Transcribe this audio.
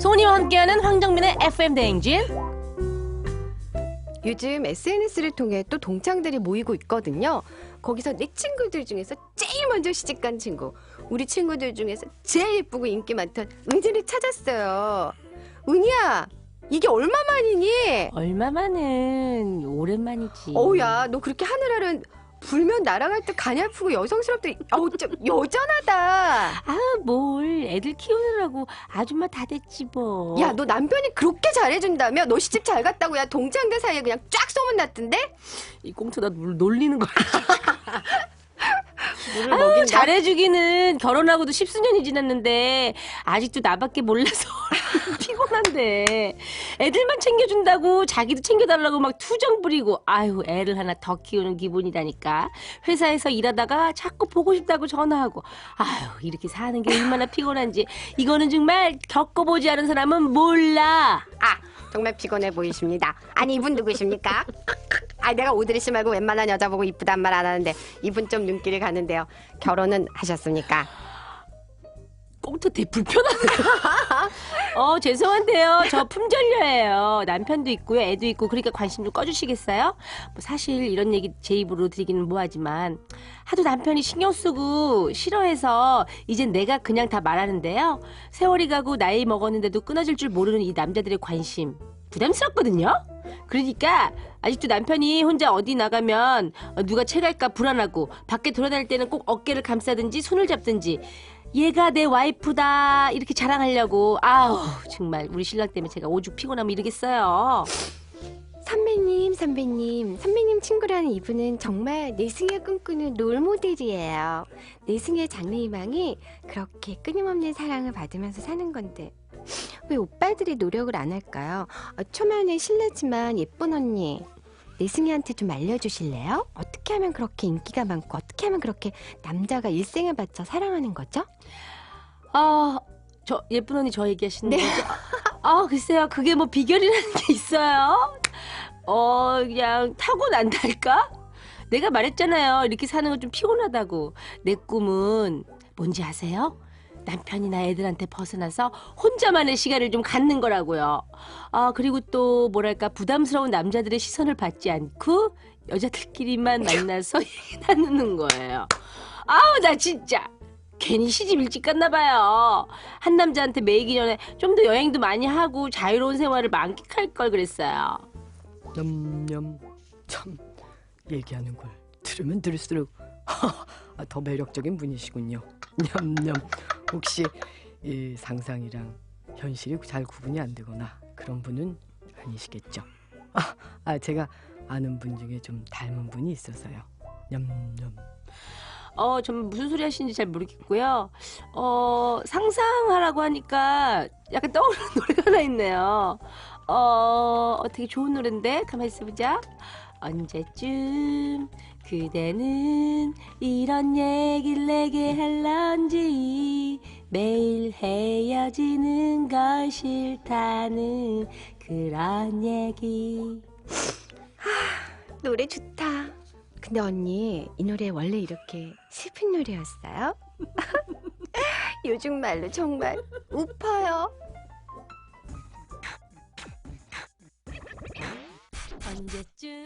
소니와 함께하는 황정민의 FM 대행진. 요즘 SNS를 통해 또 동창들이 모이고 있거든요. 거기서 내 친구들 중에서 제일 먼저 시집간 친구, 우리 친구들 중에서 제일 예쁘고 인기 많던 은지를 찾았어요. 은희야, 이게 얼마만이니? 얼마만은 오랜만이지. 어우야, 너 그렇게 하늘하는 불면 날아갈 때 가냘프고 여성스럽다. 어우, 좀 여전하다. 아, 뭘 애들 키우느라고 아줌마 다 됐지 뭐. 야, 너 남편이 그렇게 잘해준다며? 너 시집 잘 갔다고 야 동창들 사이에 그냥 쫙 소문났던데? 이 꽁트 나물 놀리는 거야. 물을 아유, 먹인다. 잘해주기는 결혼하고도 십수년이 지났는데 아직도 나밖에 몰라서 피곤한데 애들만 챙겨준다고 자기도 챙겨달라고 막 투정 부리고 아유 애를 하나 더 키우는 기분이라니까 회사에서 일하다가 자꾸 보고 싶다고 전화하고 아유 이렇게 사는 게 얼마나 피곤한지 이거는 정말 겪어보지 않은 사람은 몰라 아, 정말 피곤해 보이십니다. 아니, 이분 누구십니까? 아, 내가 오드리 씨 말고 웬만한 여자 보고 이쁘단 말 안 하는데 이분 좀 눈길이 가는데요. 결혼은 하셨습니까? 꽁트 되게 불편하네요. 어, 죄송한데요. 저 품절녀예요. 남편도 있고요. 애도 있고. 그러니까 관심 좀 꺼주시겠어요? 뭐 사실 이런 얘기 제 입으로 드리기는 뭐하지만 하도 남편이 신경 쓰고 싫어해서 이젠 내가 그냥 다 말하는데요. 세월이 가고 나이 먹었는데도 끊어질 줄 모르는 이 남자들의 관심 부담스럽거든요. 그러니까 아직도 남편이 혼자 어디 나가면 어, 누가 채갈까 불안하고 밖에 돌아다닐 때는 꼭 어깨를 감싸든지 손을 잡든지 얘가 내 와이프다 이렇게 자랑하려고 아우 정말 우리 신랑 때문에 제가 오죽 피곤하면 이러겠어요. 선배님, 선배님, 선배님 친구라는 이분은 정말 내승의 꿈꾸는 롤모델이에요. 내승의 장래희망이 그렇게 끊임없는 사랑을 받으면서 사는 건데 왜 오빠들이 노력을 안 할까요? 어, 초면에 실례지만 예쁜 언니, 내승이한테 좀 알려주실래요? 어떻게 하면 그렇게 인기가 많고 어떻게 하면 그렇게 남자가 일생을 바쳐 사랑하는 거죠? 아, 저 예쁜 언니 저 얘기하시는 거죠? 아, 글쎄요. 그게 뭐 비결이라는 게 있어요? 어, 그냥 타고난달까? 내가 말했잖아요. 이렇게 사는 건좀 피곤하다고. 내 꿈은 뭔지 아세요? 남편이나 애들한테 벗어나서 혼자만의 시간을 좀 갖는 거라고요. 아, 그리고 또 뭐랄까 부담스러운 남자들의 시선을 받지 않고 여자들끼리만 만나서 얘기 나누는 거예요. 아우, 나 진짜. 괜히 시집 일찍 갔나 봐요. 한 남자한테 매이기 전에 좀 더 여행도 많이 하고 자유로운 생활을 만끽할 걸 그랬어요. 냠냠 참 얘기하는 걸 들으면 들을수록 아, 더 매력적인 분이시군요. 냠냠 혹시 이 상상이랑 현실이 잘 구분이 안 되거나 그런 분은 아니시겠죠? 아, 아 제가 아는 분 중에 좀 닮은 분이 있어서요. 냠냠 어, 좀 무슨 소리 하시는지 잘 모르겠고요. 어, 상상하라고 하니까 약간 떠오르는 노래가 하나 있네요. 어, 어떻게 좋은 노래인데? 가만히 있어보자. 언제쯤 그대는 이런 얘기를 내게 할런지 매일 헤어지는 걸 싫다는 그런 얘기. 노래 좋다. 근데 언니, 이 노래 원래 이렇게 슬픈 노래였어요? 요즘 말로 정말 우퍼요. 언제쯤